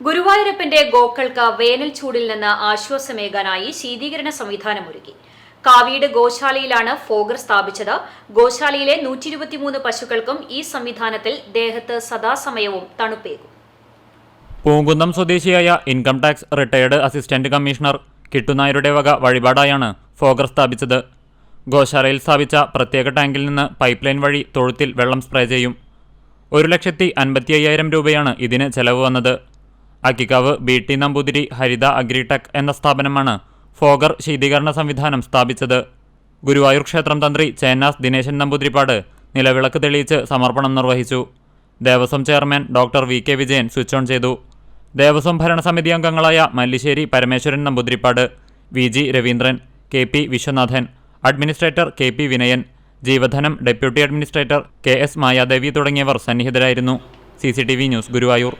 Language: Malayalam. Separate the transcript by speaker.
Speaker 1: ഗുരുവായൂരപ്പന്റെ ഗോക്കൾക്ക് വേനൽ ചൂടിൽ നിന്ന് ആശ്വാസമേകാനായി ശീതീകരണ സംവിധാനമൊരുക്കി കാവിയുടെ ഗോശാലയിലാണ് ഫോഗർ സ്ഥാപിച്ചത്. ഗോശാലയിലെ നൂറ്റി ഇരുപത്തിമൂന്ന് പശുക്കൾക്കും ഈ സംവിധാനത്തിൽ ദേഹത്ത് സദാസമയവും തണുപ്പേകും.
Speaker 2: പൂങ്കുന്നം സ്വദേശിയായ income tax retired assistant commissioner കിട്ടുനായരുടെ വക വഴിപാടായാണ് ഫോഗർ സ്ഥാപിച്ചത്. ഗോശാലയിൽ സ്ഥാപിച്ച പ്രത്യേക ടാങ്കിൽ നിന്ന് പൈപ്പ് ലൈൻ വഴി തൊഴുത്തിൽ വെള്ളം സ്പ്രേ ചെയ്യും. ഒരു ലക്ഷത്തി അൻപത്തി അയ്യായിരം രൂപയാണ് ഇതിന് ചെലവ് വന്നത്. Akkikavu B T Namboothiri Haritha agritech എന്ന സ്ഥാപനമാണ് ഫോഗർ ശീതീകരണ സംവിധാനം സ്ഥാപിച്ചത്. ഗുരുവായൂർ ക്ഷേത്രം തന്ത്രി ചേന്നാസ് ദിനേശൻ നമ്പൂതിരിപ്പാട് നിലവിളക്ക് തെളിയിച്ച് സമർപ്പണം നിർവഹിച്ചു. Devaswom chairman doctor V K Vijayan switch on ചെയ്തു. ദേവസ്വം ഭരണസമിതി അംഗങ്ങളായ Mallisseri Parameswaran Namboothiripad V G Raveendran K P Viswanathan administrator K P Vinayan ജീവധനം deputy administrator K S Mayadevi തുടങ്ങിയവർ സന്നിഹിതരായിരുന്നു. C news Guruvayur.